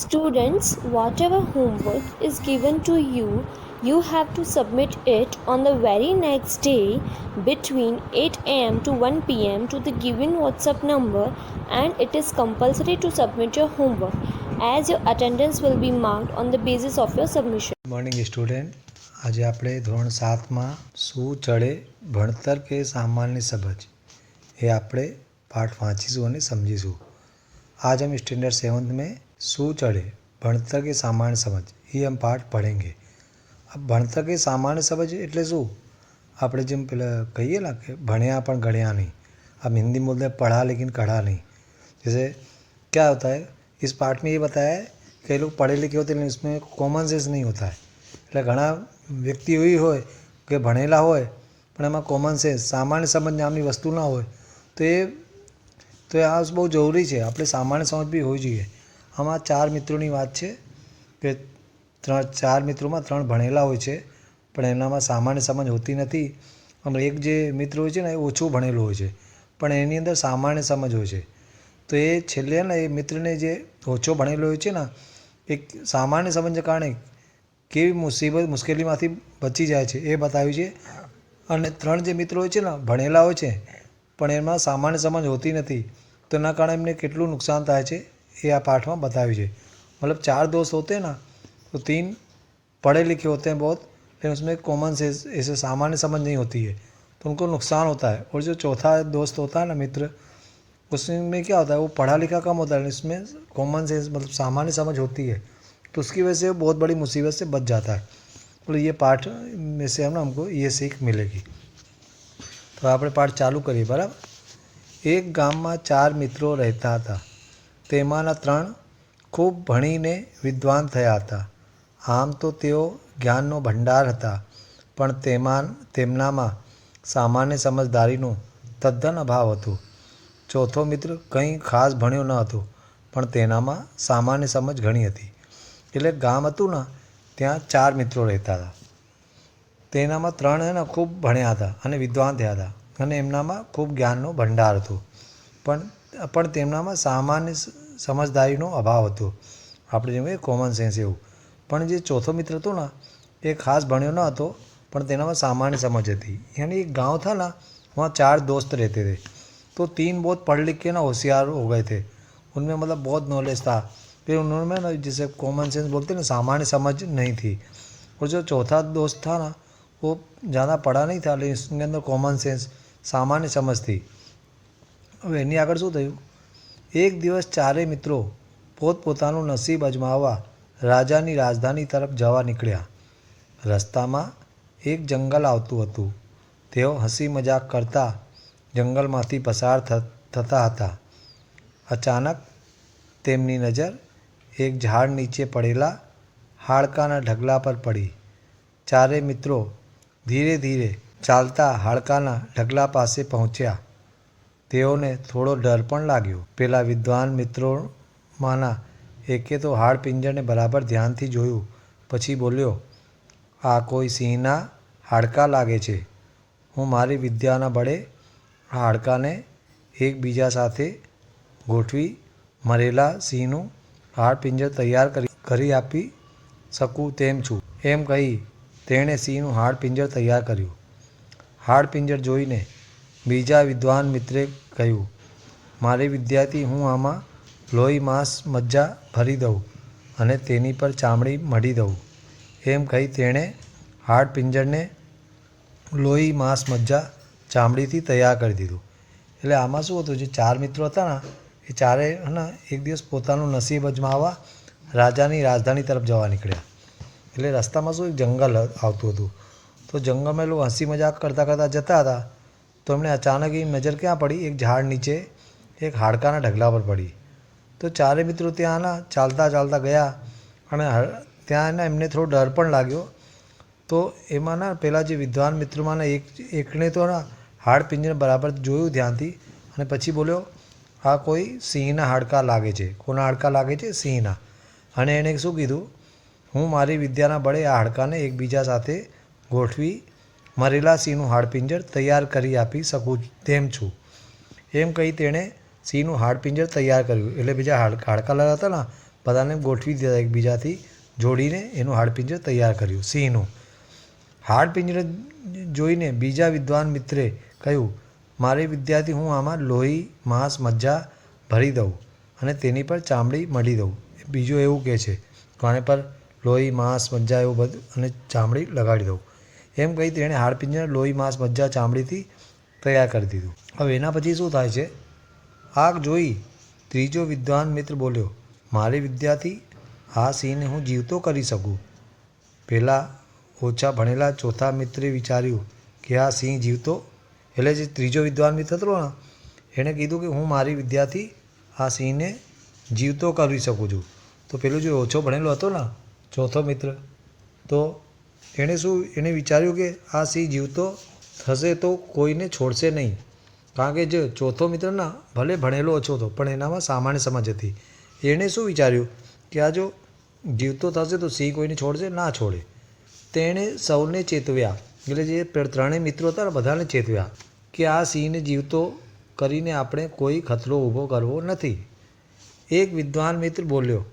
Students, whatever homework is given to you, you have to submit it on the very next day between 8 am to 1 pm to the given WhatsApp number and it is compulsory to submit your homework as your attendance will be marked on the basis of your submission. Morning student આજે આપણે ધોરણ સાતમાં શું ચડે ભણતર કે સામાન્ય સમજ એ આપણે પાઠ વાંચીશું અને સમજીશું आज हम स्टैंडर्ड सेवन्थ में શું ચડે ભણતર કે સામાન્ય સમજ એ हम પાઠ પઢેંગે अब ભણતર કે સામાન્ય સમજ એટલે શું આપણે જેમ પેલા કહીએ ને કે ભણ્યા પણ ગણ્યા નહીં अब हिंदी में बोलते हैं पढ़ा लेकिन कढ़ा नहीं जैसे क्या होता है इस पार्ट में ये बताया है कई लोग पढ़े लिखे होते हैं लेकिन इसमें कॉमन सेंस नहीं होता है એટલે ઘણા વ્યક્તિ એવી હોય કે ભણેલા હોય પણ એમાં કોમન સેન્સ સામાન્ય સમજ નામની વસ્તુ ના હોય તો એ તો એ આ બહુ જરૂરી છે આપણે સામાન્ય સમજ બી હોવી જોઈએ આમાં ચાર મિત્રોની વાત છે કે ત્રણ, ચાર મિત્રોમાં ત્રણ ભણેલા હોય છે, પણ એનામાં સામાન્ય સમજ હોતી નથી. અને એક જે મિત્ર હોય છે ને, એ ઓછું ભણેલું હોય છે, પણ એની અંદર સામાન્ય સમજ હોય છે. તો એ છેલ્લે ને, એ મિત્રને જે ઓછો ભણેલો હોય છે ને, એક સામાન્ય સમજને કારણે કેવી મુસીબત મુશ્કેલીમાંથી બચી જાય છે એ બતાવ્યું છે. અને ત્રણ જે મિત્રો હોય છે ને, ભણેલા હોય છે, પણ એમાં સામાન્ય સમજ હોતી નથી. તો એના કારણે એમને કેટલું નુકસાન થાય છે? એ આ પાઠમાં બતાવ્યું છે मतलब चार दोस्त होते हैं ना तो तीन पढ़े लिखे होते हैं बहुत लेकिन उसमें कॉमन से ऐसे सामान्य समझ नहीं होती है तो उनको नुकसान होता है और जो चौथा दोस्त होता है ना मित्र उसमें क्या होता है वो पढ़ा लिखा कम होता है इसमें कॉमन सेंस मतलब सामान्य समझ होती है तो उसकी वजह से वो बहुत बड़ी मुसीबत से बच जाता है मतलब ये पाठ में से हम ना हमको ये सीख मिलेगी તો આપણે પાઠ ચાલુ કરીએ બરાબર એક ગામમાં ચાર મિત્રો રહેતા હતા તેમાંના ત્રણ ખૂબ ભણીને વિદ્વાન થયા હતા. આમ તો તેઓ જ્ઞાનનો ભંડાર હતા, પણ તેમાં તેમનામાં સામાન્ય સમજદારીનું તદ્દન અભાવ હતો. ચોથો મિત્ર કંઈ ખાસ ભણ્યો ન હતો, પણ તેનામાં સામાન્ય સમજ ઘણી હતી. એટલે ગામ હતું ને, ત્યાં ચાર મિત્રો રહેતા હતા. તેનામાં ત્રણ એને ખૂબ ભણ્યા હતા અને વિદ્વાન થયા હતા. અને એમનામાં ખૂબ જ્ઞાનનો ભંડાર હતો. પણ પણ તેમનામાં સામાન્ય સમજદારીનો અભાવ હતો આપણે જેમ કહીએ કોમન સેન્સ એવું પણ જે ચોથો મિત્ર હતો ને એ ખાસ ભણ્યો ન હતો પણ તેનામાં सामान्य समझ थी यानी एक गांव था ना वहाँ चार दोस्त रहते थे तो तीन बहुत पढ़ लिख के ना होशियार हो गए थे उनमें मतलब बहुत नॉलेज था फिर उन्होंने ना जैसे कॉमन सेंस बोलते हैं ना सामान्य समझ नहीं थी और जो चौथा दोस्त था ना वो ज़्यादा पढ़ा नहीं था लेकिन उसके अंदर कॉमन सेंस સામાન્ય સમજ થઈ હવે એની આગળ શું થયું એક દિવસ ચારે મિત્રો પોતપોતાનું નસીબ અજમાવવા રાજાની રાજધાની તરફ જવા નીકળ્યા. રસ્તામાં એક જંગલ આવતું હતું. તેઓ હસી મજાક કરતા જંગલમાંથી પસાર થતા હતા. અચાનક તેમની નજર એક ઝાડ નીચે પડેલા હાડકાના ઢગલા પર પડી. ચારે મિત્રો ધીરે ધીરે ચાલતા હાડકાના ઢગલા પાસે પહોંચ્યા. તેઓને થોડો ડર પણ લાગ્યો. પેલા વિદ્વાન મિત્રોમાંના એકે તો હાડપિંજરને બરાબર ધ્યાનથી જોયું, પછી બોલ્યો, આ કોઈ સિંહના હાડકાં લાગે છે. હું મારી વિદ્યાના બળે હાડકાને એકબીજા સાથે ગોઠવી મરેલા સિંહનું હાડપિંજર તૈયાર કરી કરી આપી શકું તેમ છું. એમ કહી તેણે સિંહનું હાડપિંજર તૈયાર કર્યું. હાડપિંજર જોઈને બીજા વિદ્વાન મિત્રે કહ્યું, મારી વિદ્યાર્થી, હું આમાં લોહી, માંસ, મજ્જા ભરી દઉં અને તેની પર ચામડી મઢી દઉં. એમ કહી તેણે હાડપિંજરને લોહી, માંસ, મજ્જા ચામડીથી તૈયાર કરી દીધું. એટલે આમાં શું હતું? જે ચાર મિત્રો હતા ને, એ ચારે ને, એક દિવસ પોતાનું નસીબ અજમાવવા રાજાની રાજધાની તરફ જવા નીકળ્યા. એટલે રસ્તામાં શું? એક જંગલ આવતું હતું. તો જંગલમાં એ લોકો હસી મજાક કરતાં કરતાં જતા હતા. તો એમણે અચાનક એ નજર ક્યાં પડી એક ઝાડ નીચે એક હાડકાના ઢગલા પર પડી તો ચારે મિત્રો ત્યાં ના ચાલતા ચાલતા ગયા અને ત્યાં એમને થોડો ડર પણ લાગ્યો તો એમાં ના પેલા જે વિદ્વાન મિત્રોમાંના એક એકને તો હાડ પિંજર બરાબર જોયું ધ્યાનથી અને પછી બોલ્યો આ કોઈ સિંહના હાડકાં લાગે છે કોના હાડકાં લાગે છે સિંહના અને એણે શું કીધું હું મારી વિદ્યાના બળે આ હાડકાને એકબીજા સાથે ગોઠવી મરેલા સિંહનું હાડપિંજર તૈયાર કરી આપી શકું તેમ છું. એમ કહી તેણે સિંહનું હાડપિંજર તૈયાર કર્યું. એટલે બીજા હાડ હાડકા લગાતા ને, બધાને ગોઠવી દીધા એકબીજાથી જોડીને એનું હાડપિંજર તૈયાર કર્યું. સિંહનું હાડપિંજર જોઈને બીજા વિદ્વાન મિત્રે કહ્યું, મારી વિદ્યાર્થી, હું આમાં લોહી, માંસ, મજ્જા ભરી દઉં અને તેની પર ચામડી મળી દઉં. બીજું એવું કહે છે, કોને પર લોહી, માંસ, મજ્જા એવું બધું અને ચામડી લગાડી દઉં. એમ કહી તેણે હાડપિંજર લોહી માંસ મજ્જા ચામડીથી તૈયાર કરી દીધું. હવે એના પછી શું થાય છે? આગ જોઈ ત્રીજો વિદ્વાન મિત્ર બોલ્યો, મારી વિદ્યાથી આ સિંહને હું જીવતો કરી શકું? પહેલાં ઓછા ભણેલા ચોથા મિત્રે વિચાર્યું કે આ સિંહ જીવતો? એટલે જે ત્રીજો વિદ્વાન મિત્ર હતો ને, એણે કીધું કે હું મારી વિદ્યાથી આ સિંહને જીવતો કરી શકું છું. તો પેલું જે ઓછો ભણેલો હતો ને, ચોથો મિત્ર, તો એણે શું, એણે વિચાર્યું કે આ સિંહ જીવતો થશે તો કોઈને છોડશે નહીં. કારણ કે જે ચોથો મિત્ર ના ભલે ભણેલો ઓછો હતો, પણ એનામાં સામાન્ય સમજ હતી. એણે શું વિચાર્યું કે આ જો જીવતો થશે તો સિંહ કોઈને છોડશે, ના છોડે. તેણે સૌને ચેતવ્યા. એટલે જે ત્રણેય મિત્રો હતા બધાને ચેતવ્યા કે આ સિંહને જીવતો કરીને આપણે કોઈ ખતરો ઊભો કરવો નથી. એક વિદ્વાન મિત્ર બોલ્યો,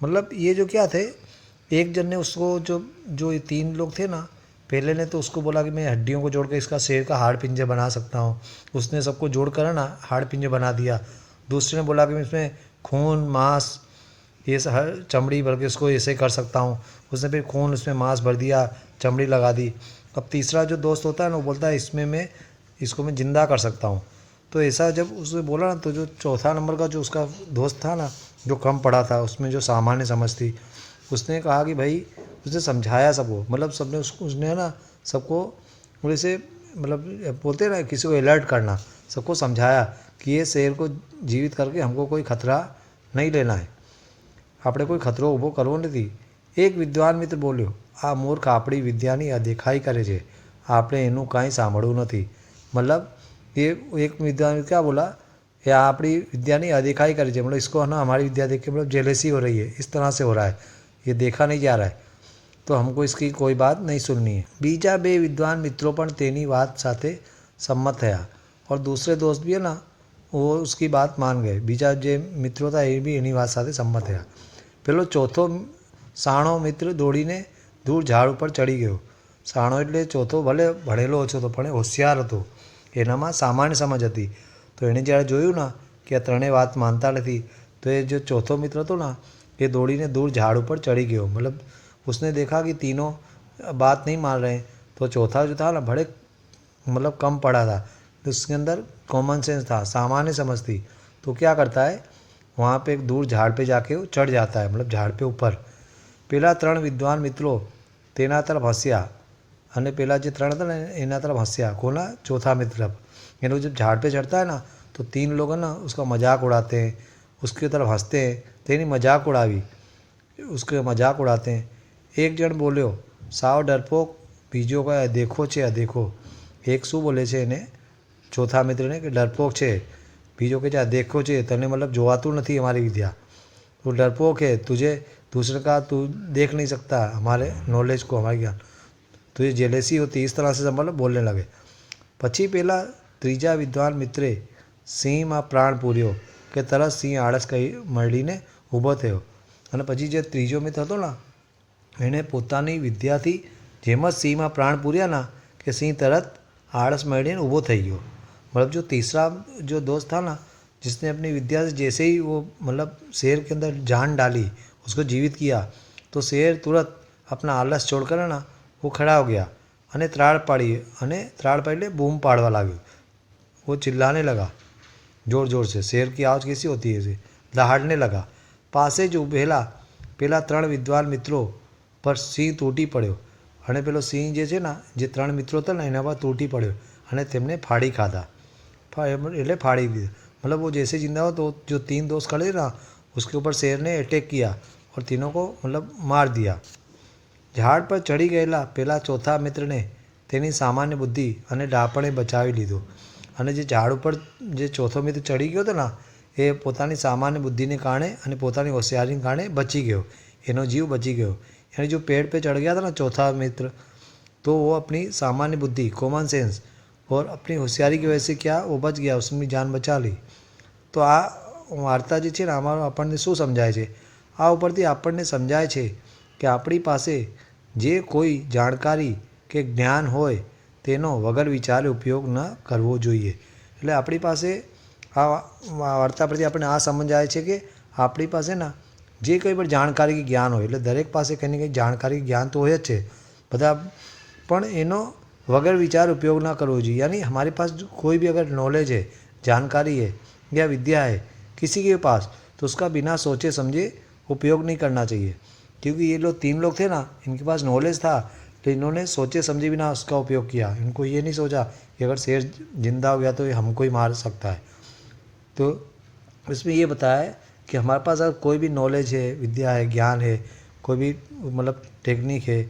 મતલબ એ જો ક્યાં થાય एक जन ने उसको जो जो ये तीन लोग थे ना, पहले ने तो उसको बोला कि मैं हड्डियों को जोड़ कर इसका शेर का हाड़ पिंजे बना सकता हूँ। उसने सबको जोड़ कर ना हाड़ पिंजे बना दिया। दूसरे ने बोला कि मैं इसमें खून, मांस, ये हर चमड़ी भर के इसको ऐसे कर सकता हूँ। उसने फिर खून उसमें मांस भर दिया, चमड़ी लगा दी। अब तीसरा जो दोस्त होता है ना, वो बोलता है, इसमें मैं, इसको मैं ज़िंदा कर सकता हूँ। तो ऐसा जब उसने बोला ना तो जो चौथा नंबर का जो उसका दोस्त था ना, जो कम पढ़ा था, उसमें जो सामान्य समझ थी उसने कहा कि भाई उसने समझाया सबको मतलब सबने उसको उसने है ना सबको वैसे मतलब बोलते हैं ना किसी को अलर्ट करना सबको समझाया कि ये शेर को जीवित करके हमको कोई खतरा नहीं लेना है આપણે કોઈ ખતરો ઊભો કરવો નથી એક વિદ્વાન મિત્ર બોલ્યો આ મૂર્ખ આપણી વિદ્યાની અદેખાઈ કરે છે આપણે એનું કાંઈ સાંભળવું નથી मतलब ये एक विद्वान मित्र क्या बोला ये આપણી વિદ્યાની અદેખાઈ કરે છે मतलब इसको है ना हमारी विद्या देख के मतलब जेलसी हो रही है इस तरह से हो रहा है ये देखा नहीं जा रहा है તો हमको इसकी कोई बात नहीं सुननी है બીજા બે વિદ્વાન મિત્રો પણ તેની વાત સાથે સંમત થયા और दूसरे दोस्त भी है ना वो उसकी बात मान गए બીજા જે મિત્રો હતા એ બી એની વાત સાથે સંમત થયા પેલો ચોથો સાણો મિત્ર દોડીને દૂર ઝાડ ઉપર ચડી ગયો સાણો એટલે ચોથો ભલે ભણેલો ઓછો હતો પણ એ હોશિયાર હતો એનામાં સામાન્ય સમજ હતી તો એણે જ્યારે જોયું ને કે આ ત્રણેય વાત માનતા નથી તો એ जो ચોથો મિત્ર હતો ને એ દોડીને दूर झाड़ ऊपर चढ़ी गयो मतलब उसने देखा कि तीनों बात नहीं मान रहे हैं तो चौथा जो था ना बड़े मतलब कम पढ़ा था तो उसके अंदर कॉमन सेंस था सामान्य समझ थी तो क्या करता है वहाँ पे एक दूर झाड़ पे जाके वो चढ़ जाता है मतलब झाड़ पे ऊपर પેલા ત્રણ વિદ્વાન મિત્રો તેના તરફ હસ્યા અને પેલા જે ત્રણ હતા ને એના तरफ हंसिया कोना चौथा मित्र तरफ यानी वो जब झाड़ पे चढ़ता है ना तो तीन लोग है ना उसका मजाक उड़ाते हैं उसकी तरफ हंसते हैं तेनी मजाक उड़ावी उसके मजाक उड़ाते हैं એક જણ બોલ્યો સાવ ડરપોક બીજો કહે દેખો છે અદેખો એક શું બોલે છે એને ચોથા મિત્રને કે ડરપોક છે બીજો કે છે અદેખો છે તને મતલબ જોવાતું નથી અમારી વિદ્યા तो डरपोक है तुझे दूसरे का तू देख नहीं सकता हमारे नॉलेज को हमारे ज्ञान तुझे जेलेसी होती इस तरह से मतलब बोलने लगे પછી પેલા ત્રીજા વિદ્વાન મિત્રે સિંહમાં પ્રાણ પૂર્યો કે તરત સિંહ આળસ કહી મળીને ઊભો થયો અને પછી જે ત્રીજો મિત્ર હતો ને એણે પોતાની વિદ્યાથી જેમ જ સિંહમાં પ્રાણ પૂર્યા ના कि सिंह तरत आड़स મળીને ઊભો થઈ ગયો मतलब जो तीसरा जो दोस्त था ना जिसने अपनी विद्या से जैसे ही वो मतलब शेर के अंदर जान डाली उसको जीवित किया तो शेर तुरंत अपना आलस छोड़कर है ना वो खड़ा हो गया અને ત્રાળ પાડી અને ત્રાળ પાડી એટલે બૂમ પાડવા લાગ્યો वो चिल्लाने लगा जोर जोर से शेर की आवाज़ कैसी होती है ऐसे दहाड़ने लगा પાસે જ ઊભેલા પેલા ત્રણ વિદ્વાન મિત્રો પર સિંહ તૂટી પડ્યો અને પેલો સિંહ જે છે ને જે ત્રણ મિત્રો હતા ને એના પર તૂટી પડ્યો અને તેમને ફાડી ખાધા ફા- એટલે ફાડી દીધા मतलब वो जैसे जिंदा हो तो जो तीन दोस्त खड़े थे ना उसके ऊपर शेर ने अटैक किया और तीनों को मतलब मार दिया ઝાડ પર ચડી ગયેલા પેલા ચોથા મિત્રને તેની સામાન્ય બુદ્ધિ અને ડાપણે બચાવી લીધો અને જે ઝાડ ઉપર જે ચોથો મિત્ર ચડી ગયો હતો ને એ પોતાની સામાન્ય બુદ્ધિને કારણે અને પોતાની હોશિયારીને કારણે બચી ગયો એનો જીવ બચી ગયો यानी जो पेड़ पे चढ़ गया था ना चौथा मित्र तो वो अपनी सामान्य बुद्धि कॉमन सेंस और अपनी होशियारी की वजह से क्या वो बच गया उसने जान बचा ली તો આ વાર્તા જે છે ને આમાં આપણને શું સમજાય છે આ ઉપરથી આપણને સમજાય છે કે આપણી પાસે જે કોઈ જાણકારી કે જ્ઞાન હોય તેનો વગર વિચારે ઉપયોગ ન કરવો જોઈએ એટલે આપણી પાસે આ વાર્તા પરથી આપણને આ સમજાય છે કે આપણી પાસે ના જે કંઈ પણ જાણકારી કે જ્ઞાન હોય એટલે દરેક પાસે કંઈ ને કંઈ જાણકારી જ્ઞાન તો હોય જ છે બધા પણ એનો वगैर विचार उपयोग ना करना चाहिए यानी हमारे पास जो कोई भी अगर नॉलेज है जानकारी है या विद्या है किसी के पास तो उसका बिना सोचे समझे उपयोग नहीं करना चाहिए क्योंकि ये लोग तीन लोग थे ना इनके पास नॉलेज था तो इन्होंने सोचे समझे बिना उसका उपयोग किया इनको ये नहीं सोचा कि अगर शेर जिंदा हो गया तो ये हमको ही मार सकता है तो इसमें ये बताया है कि हमारे पास अगर कोई भी नॉलेज है विद्या है ज्ञान है कोई भी मतलब टेक्निक है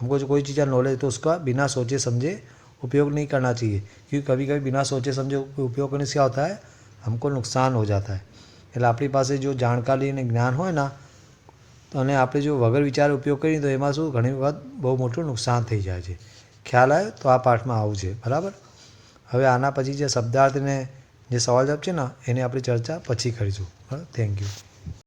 हमको जो कोई चीज़ का नॉलेज है तो उसका बिना सोचे समझे उपयोग नहीं करना चाहिए क्योंकि कभी कभी बिना सोचे समझे उपयोग करने से क्या होता है हमको नुकसान हो जाता है એટલે આપણી પાસે જો જાણકારી અને જ્ઞાન હોય ને તો અને આપણે જો વગર વિચાર ઉપયોગ કરીએ તો એમાં શું ઘણી વખત બહુ મોટું નુકસાન થઈ જાય છે. ખ્યાલ આવ્યો તો આ પાઠમાં આવું છે, બરાબર? હવે આના પછી જે શબ્દાર્થને જે સવાલ જવાબ છે ને, એની આપણે ચર્ચા પછી કરીશું. બરાબર? Thank you